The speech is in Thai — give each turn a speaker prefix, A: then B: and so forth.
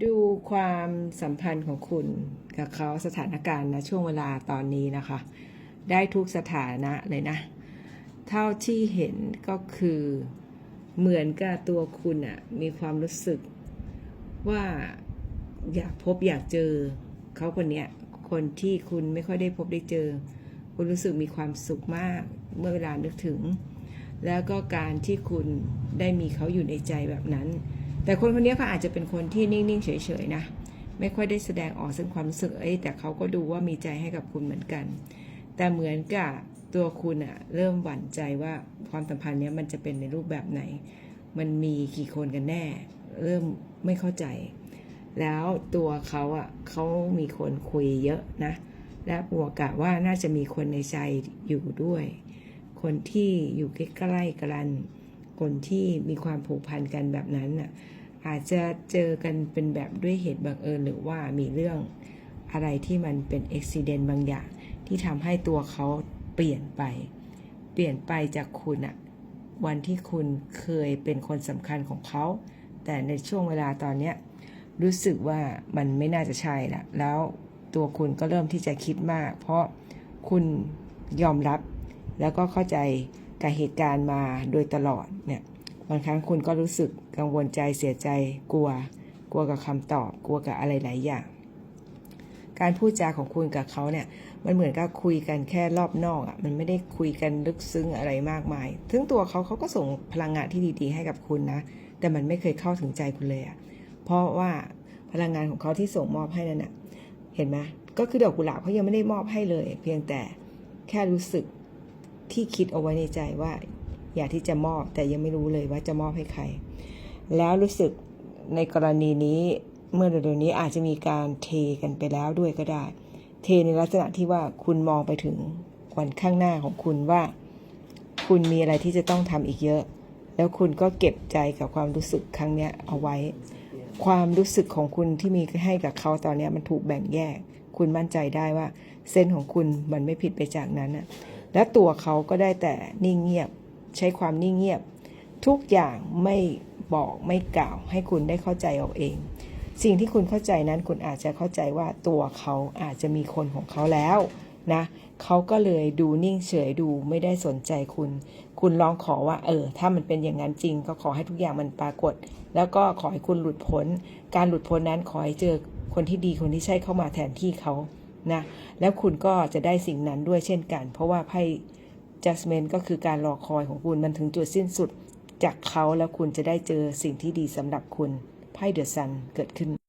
A: ดูความสัมพันธ์ของคุณกับเขาสถานการณ์นะช่วงเวลาตอนนี้นะคะ ได้ทุกสถานะเลยนะ เท่าที่เห็นก็คือเหมือนกับตัวคุณอะมีความรู้สึกว่าอยากพบอยากเจอเขาคนเนี้ยคนที่คุณไม่ค่อยได้พบได้เจอ คุณรู้สึกมีความสุขมากเมื่อเวลานึกถึง แล้วก็การที่คุณได้มีเขาอยู่ในใจแบบนั้น แต่คนคนนี้เขาอาจจะเป็นคนที่นิ่งๆ เฉยๆนะไม่ค่อยได้แสดงออกซึ่งความรู้สึกเอ้ยแต่เขาก็ดูว่ามีใจให้กับคุณเหมือนกัน แต่เหมือนกับตัวคุณอะเริ่มหวั่นใจว่าความสัมพันธ์นี้มันจะเป็นในรูปแบบไหน มันมีกี่คนกันแน่ เริ่มไม่เข้าใจ แล้วตัวเขาอะเขามีคนคุยเยอะนะ และบวกกับว่าน่าจะมีคนในใจอยู่ด้วย คนที่อยู่ใกล้ๆกัน คนที่มีความผูกพันกันแบบนั้นน่ะอาจจะเจอกันเป็นแบบด้วยเหตุบังเอิญหรือว่ามีเรื่องอะไรที่มันเป็นอุบิเหตุบางอย่าง ที่ทำให้ตัวเขาเปลี่ยนไป เปลี่ยนไปจากคุณอะวันที่คุณเคยเป็นคนสำคัญของเขา แต่ในช่วงเวลาตอนเนี้ยรู้สึกว่ามันไม่น่าจะใช่ละแล้วตัวคุณก็เริ่มที่จะคิดมาก เพราะคุณยอมรับแล้วก็เข้าใจ กับเหตุการณ์มาโดยตลอดเนี่ยบางครั้งคุณก็รู้สึกกังวลใจเสียใจกลัว กลัวกับคำตอบ กลัวกับอะไรหลายอย่าง การพูดจาของคุณกับเขาเนี่ยมันเหมือนกับคุยกันแค่รอบนอกอะ่ะมันไม่ได้คุยกันลึกซึ้งอะไรมากมายถึงตัวเขาเขาก็ส่งพลังงานที่ดีๆ ให้กับคุณนะ แต่มันไม่เคยเข้าถึงใจคุณเลยอะ่ะเพราะว่าพลังงานของเขาที่ส่งมอบให้นั่นน่ะเห็นไหมก็คือดอกกุหลาบเขายังไม่ได้มอบให้เลย เพียงแต่แค่รู้สึก ที่คิดเอาไว้ในใจว่า อยากที่จะมอบแต่ยังไม่รู้เลยว่าจะมอบให้ใคร แล้วรู้สึกในกรณีนี้เมื่อเร็วๆนี้อาจจะมีการเทกันไปแล้วด้วยก็ได้ เทในลักษณะที่ว่าคุณมองไปถึงวันข้างหน้าของคุณว่า คุณมีอะไรที่จะต้องทำอีกเยอะ แล้วคุณก็เก็บใจกับความรู้สึกครั้งนี้เอาไว้ ความรู้สึกของคุณที่มีให้กับเขาตอนนี้มันถูกแบ่งแยก คุณมั่นใจได้ว่า เส้นของคุณมันไม่ผิดไปจากนั้นน่ะ และตัวเขาก็ได้แต่นิ่งเงียบ ใช้ความนิ่งเงียบ ทุกอย่างไม่บอกไม่กล่าว ให้คุณได้เข้าใจเอาเอง สิ่งที่คุณเข้าใจนั้นคุณอาจจะเข้าใจว่าตัวเขาอาจจะมีคนของเขาแล้วนะเขาก็เลยดูนิ่งเฉยดูไม่ได้สนใจคุณ คุณลองขอว่า เออ ถ้ามันเป็นอย่างนั้นจริง ก็ขอให้ทุกอย่างมันปรากฏ แล้วก็ขอให้คุณหลุดพ้น การหลุดพ้นนั้นขอให้เจอคนที่ดีคนที่ใช่เข้ามาแทนที่เขา นะ แล้วคุณก็จะได้สิ่งนั้นด้วยเช่นกัน เพราะว่าไพ่ judgment ก็คือการรอคอยของคุณมันถึงจุดสิ้นสุด จากเขาแล้วคุณจะได้เจอสิ่งที่ดีสำหรับคุณไพ่เดอะซันเกิดขึ้น